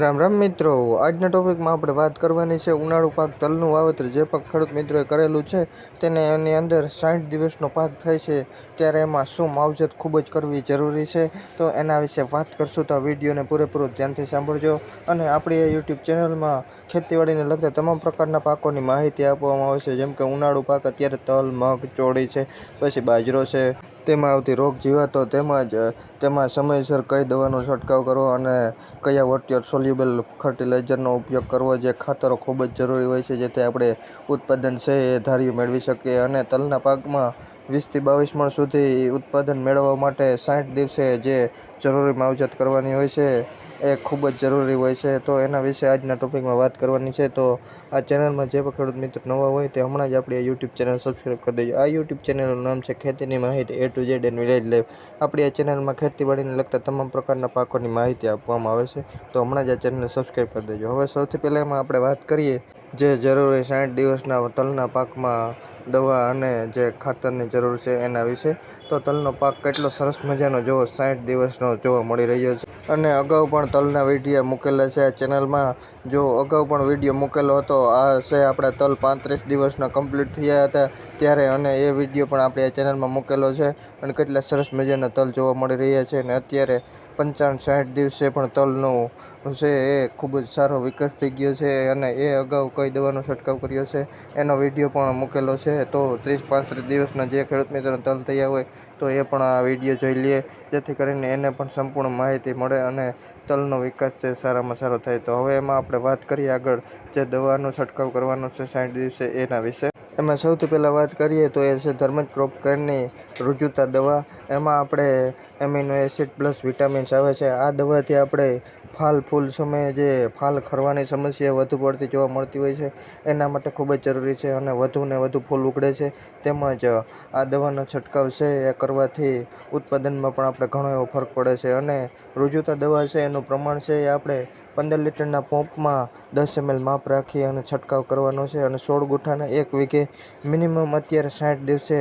રામ રામ મિત્રો, આજના ટોપિકમાં આપણે વાત કરવાની છે ઉનાળુ પાક તલનું વાવેતર. જે પાક ખેડૂત મિત્રોએ કરેલું છે તેને એની અંદર સાઠ દિવસનો પાક થાય છે. ત્યારે એમાં શું માવજત ખૂબ જ કરવી જરૂરી છે? તો એના વિશે વાત કરશું તો વિડીયોને પૂરેપૂરો ધ્યાનથી સાંભળજો અને આપણી આ યુટ્યુબ ચેનલમાં ખેતીવાડીને લગતા તમામ પ્રકારના પાકોની માહિતી આપવામાં આવે છે. જેમ કે ઉનાળુ પાક અત્યારે તલ મગ ચોળી છે, પછી બાજરો છે તેમાં આવતી રોગ જીવાતો તેમજ તેમાં સમયસર કઈ દવાનો છંટકાવ કરવો અને કયા વોટિયર સોલ્યુબલ ફર્ટિલાઇઝરનો ઉપયોગ કરવો જે ખાતરો ખૂબ જ જરૂરી હોય છે, જેથી આપણે ઉત્પાદન છે એ ધાર્યું મેળવી શકીએ અને તલના પાકમાં વીસથી બાવીસ મણ સુધી ઉત્પાદન મેળવવા માટે સાઠ દિવસે જે જરૂરી માવજત કરવાની હોય છે, એ ખૂબ જ જરૂરી હોય છે. તો એના વિશે આજના ટોપિકમાં વાત કરવાની છે. તો આ ચેનલમાં જે પણ ખેડૂત મિત્ર નવા હોય તે હમણાં જ આપણી યુટ્યુબ ચેનલ સબસ્ક્રાઈબ કરી દેજો. આ યુટ્યુબ ચેનલનું નામ છે ખેતીની માહિતી A to Z and village life આપણી આ ચેનલમાં ખેતીવાડીને લગતા તમામ પ્રકારના પાકોની માહિતી આપવામાં આવે છે. તો હમણાં જ આ ચેનલને સબસ્ક્રાઈબ કરી દેજો. હવે સૌથી પહેલાં એમાં આપણે વાત કરીએ જે જરૂરી સાઠ દિવસના તલના પાકમાં દવા અને જે ખાતરની જરૂર છે એના વિશે. તો તલનો પાક કેટલો સરસ મજાનો જોવો, સાઠ દિવસનો જોવા મળી રહ્યો છે. અને અગાઉ પણ તલના વીડિયો મૂકેલા છે આ ચેનલમાં. જો અગાઉ પણ વીડિયો મૂકેલો હતો, આ છે આપણા તલ પાંત્રીસ દિવસના કમ્પ્લીટ થયા હતા ત્યારે અને એ વીડિયો પણ આપણે આ ચેનલમાં મૂકેલો છે. અને કેટલા સરસ મજાના તલ જોવા મળી રહ્યા છે અને અત્યારે પંચાવન સાઠ દિવસે પણ તલનું છે એ ખૂબ જ સારો વિકાસ થઈ ગયો છે અને એ અગાઉ કઈ દવાનો છંટકાવ કર્યો છે. એનો વીડિયો પણ મૂકેલો છે. તો ત્રીસ પાંત્રીસ દિવસના જે ખેડૂત મિત્રો તલ થયા હોય, તો એ પણ આ વીડિયો જોઈ લે. જેથી કરીને એને પણ સંપૂર્ણ માહિતી મળે અને તલનો વિકાસ છે સારામાં સારો થાય. તો હવે એમાં આપણે વાત કરીએ આગળ, જે દવાનો છંટકાવ કરવાનો છે સાઠ દિવસે એના વિશે. એમાં સૌથી પહેલાં વાત કરીએ તો એ છે ધર્મજ ક્રોપ કેરની રુજુતા દવા. એમાં આપણે એમિનો એસિડ પ્લસ વિટામિન્સ આવે છે. આ દવાથી આપણે ફાલ ફૂલ સમયે જે ફાલ ખરવાની સમસ્યા વધુ પડતી જોવા મળતી હોય છે. એના માટે ખૂબ જ જરૂરી છે અને વધુ ને વધુ ફૂલ ઉગડે છે. તેમજ આ દવાનો છંટકાવ છે એ કરવાથી ઉત્પાદનમાં પણ આપણે ઘણો એવો ફરક પડે છે અને રુજુતા દવા છે એનું પ્રમાણ છે એ આપણે પંદર લીટરના પંપમાં દસ એમએલ માપ રાખી અને છંટકાવ કરવાનો છે અને સોળ ગુઠાના એક વીઘે મિનિમમ અત્યારે સાઠ દિવસે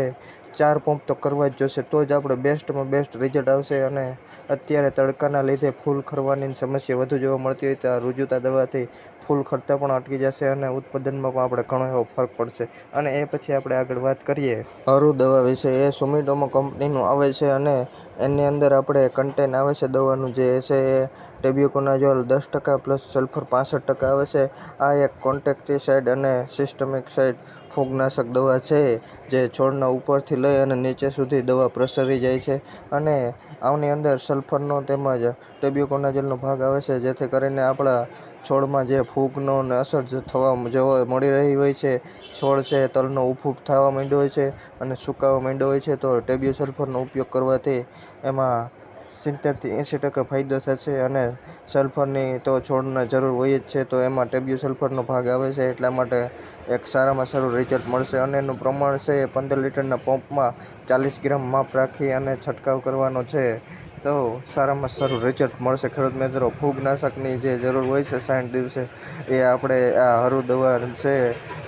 ચાર પંપ તો કરવા જ જોશે. તો જ આપણે બેસ્ટમાં બેસ્ટ રિઝલ્ટ આવશે અને અત્યારે તડકાના લીધે ફૂલ ખરવાની સમસ્યા વધુ જોવા મળતી હોય તો આ રુજુતા દવાથી ફૂલ ખર્ચા પણ અટકી જશે અને ઉત્પાદનમાં પણ આપણે ઘણો એવો ફરક પડશે. અને એ પછી આપણે આગળ વાત કરીએ હરુ દવા વિશે. એ સુમિટોમો કંપનીનું આવે છે અને એની અંદર આપણે કન્ટેન આવે છે દવાનું જે છે એ ટેબ્યુકોનાઝોલ દસ ટકા પ્લસ સલ્ફર પાસઠ ટકા આવે છે. આ એક કોન્ટેક્ટિસાઇડ અને સિસ્ટમિક સાઇડ ફૂગનાશક દવા છે જે છોડના ઉપરથી લઈ અને નીચે સુધી દવા પ્રસરી જાય છે. અને આની અંદર સલ્ફરનો તેમજ ટેબ્યુકોનાઝોલનો ભાગ આવે છે, જેથી કરીને આપણા છોડમાં જે ફૂગનો અસર થવા જોવા મળી રહી હોય છે, છોડ છે, તલનો ઉફૂપ થવા માંડ્યો હોય છે અને સુકાવા માંડ્યો હોય છે, તો ટેબ્યુ સલ્ફરનો ઉપયોગ કરવાથી એમાં સિત્તેરથી એંસી ટકા ફાયદો થશે અને સલ્ફરની તો છોડને જરૂર હોય જ છે, તો એમાં ટેબ્યુ સલ્ફરનો ભાગ આવે છે, એટલા માટે એક સારામાં સારું રિઝલ્ટ મળશે અને એનું પ્રમાણ છે પંદર લીટરના પંપમાં ચાલીસ ગ્રામ માપ રાખી અને છંટકાવ કરવાનો છે. તો સારામાં સારું રિઝલ્ટ મળશે. ખેડૂત મિત્રો, ફૂગનાશકની જે જરૂર હોય છે સાઠ દિવસે, એ આપણે આ હરુ દવા છે,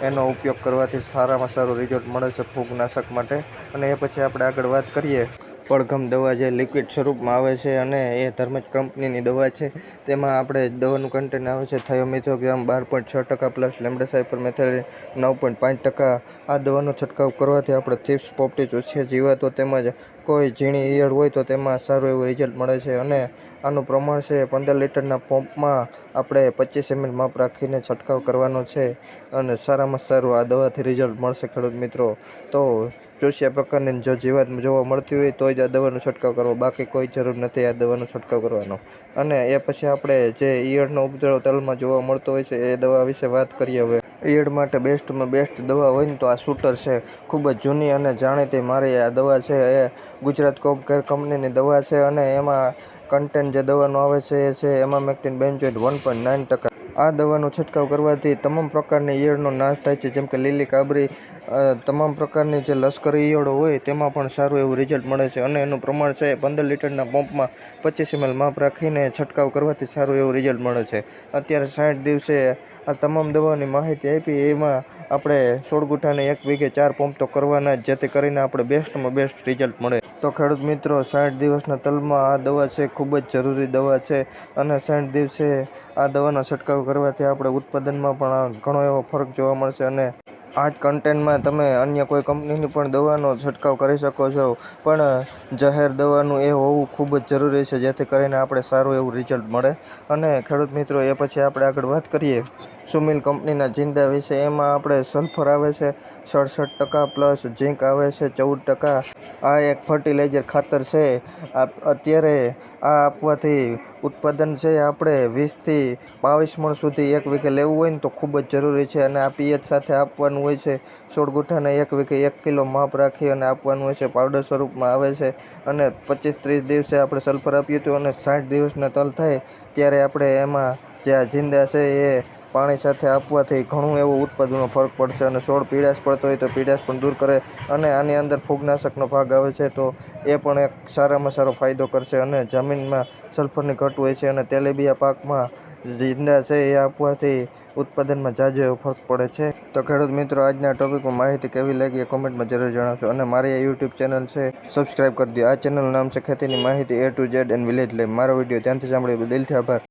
એનો ઉપયોગ કરવાથી સારામાં સારું રિઝલ્ટ મળે છે ફૂગનાશક માટે. અને એ પછી આપણે આગળ વાત કરીએ. પડઘમ દવા જે લિક્વિડ સ્વરૂપમાં આવે છે અને એ ધર્મજ કંપનીની દવા છે. તેમાં આપણે દવાનું કન્ટેન્ટ આવે છે. થયોમિથોગ્રામ બાર પોઈન્ટ છ ટકા પ્લસ લેમડાસાઇપર મેથેલિન નવ પોઈન્ટ પાંચ ટકા. આ દવાનો છંટકાવ કરવાથી આપણે થીપ્સ પોપટી ચૂસ્યા જીવાતો તેમજ કોઈ ઝીણી ઈયળ હોય તો તેમાં સારું એવું રિઝલ્ટ મળે છે. અને આનું પ્રમાણ છે પંદર લીટરના પંપમાં આપણે પચીસ એમએલ માપ રાખીને છંટકાવ કરવાનો છે અને સારામાં સારું આ દવાથી રિઝલ્ટ મળશે ખેડૂત મિત્રો. તો ચોસિયા પ્રકારની જો જીવાત જોવા મળતી હોય તો જ આ દવાનો છંટકાવ કરવો. બાકી કોઈ જરૂર નથી આ દવાનો છંટકાવ કરવાનો. અને એ પછી આપણે જે ઈયળનો ઉપદ્રવ તલમાં જોવા મળતો હોય છે, એ દવા વિશે વાત કરીએ હવે. ઈયળ માટે બેસ્ટમાં બેસ્ટ દવા હોય ને તો આ શૂટર છે. ખૂબ જ જૂની અને જાણીતી મારી આ દવા છે. એ ગુજરાત કોપ કેર કંપનીની દવા છે અને એમાં કન્ટેન્ટ જે દવાનો આવે છે એ છે, એમાં મેક્ટિન બેન્જોઇડ વન પોઈન્ટ નાઇન ટકા. આ દવાનો છંટકાવ કરવાથી તમામ પ્રકારની ઈયળનો નાશ થાય છે. જેમ કે લીલી કાબરી તમામ પ્રકારની જે લશ્કરી ઈયળો હોય તેમાં પણ સારું એવું રિઝલ્ટ મળે છે અને એનું પ્રમાણ છે પંદર લીટરના પંપમાં પચીસ એમએલ માપ રાખીને છંટકાવ કરવાથી સારું એવું રિઝલ્ટ મળે છે. અત્યારે સાઠ દિવસે આ તમામ દવાની માહિતી આપી એમાં આપણે સોળ ગુઠાને એક વીઘે ચાર પંપ તો કરવાના જ, જેથી કરીને આપણે બેસ્ટમાં બેસ્ટ રિઝલ્ટ મળે. તો ખેડૂત મિત્રો, સાઠ દિવસના તલમાં આ દવા છે, ખૂબ જ જરૂરી દવા છે અને સાઠ દિવસે આ દવાનો છંટકાવ કરવાથી આપણે ઉત્પાદનમાં પણ ઘણો એવો ફરક જોવા મળશે અને આ જ કન્ટેન્ટમાં તમે અન્ય કોઈ કંપનીની પણ દવાનો છંટકાવ કરી શકો છો. પણ, જાહેર દવાનું એ હોવું ખૂબ જ જરૂરી છે, જેથી કરીને આપણે સારું એવું રિઝલ્ટ મળે. અને ખેડૂત મિત્રો, એ પછી આપણે આગળ વાત કરીએ સુમિલ કંપનીના જિંદા વિશે. એમાં આપણે સલ્ફર આવે છે, સડસઠ ટકા પ્લસ, ઝીંક આવે છે, ચૌદ ટકા. આ એક ફર્ટિલાઇઝર ખાતર છે. અત્યારે આ આપવાથી ઉત્પાદન છે આપણે વીસથી બાવીસ મણ સુધી એક વીઘે લેવું હોય ને તો ખૂબ જ જરૂરી છે. અને આ પિયત સાથે આપવાનું હોય છે. સોળ ગુઠાને એક વીઘે એક કિલો માપ રાખી અને આપવાનું હોય છે પાવડર સ્વરૂપમાં આવે છે. અને પચીસ ત્રીસ દિવસે આપણે સલ્ફર આપ્યું હતું અને સાઠ દિવસના તલ થાય ત્યારે આપણે એમાં જે આ જિંદા છે એ પાણી સાથે આપવાથી ઘણું એવું ઉત્પાદનનો ફરક પડશે અને છોડ પીડાશ પડતો હોય તો પીડાશ પણ દૂર કરે અને આની અંદર ફૂગનાશકનો ભાગ આવે છે તો એ પણ એક સારામાં સારો ફાયદો કરશે અને જમીનમાં સલ્ફરની ઘટ હોય છે અને તેલીબિયા પાકમાં જિંદા છે એ આપવાથી ઉત્પાદનમાં જાજો એવો ફરક પડે છે. તો ખેડૂત મિત્રો, આજના ટોપિકમાં માહિતી કેવી લાગી એ કોમેન્ટમાં જરૂર જણાવશો અને મારી આ યુટ્યુબ ચેનલ છે સબસ્ક્રાઈબ કરી દો. આ ચેનલનું નામ છે ખેતીની માહિતી A to Z and village lab મારો વીડિયો ત્યાંથી સાંભળ્યો દિલથી આભાર.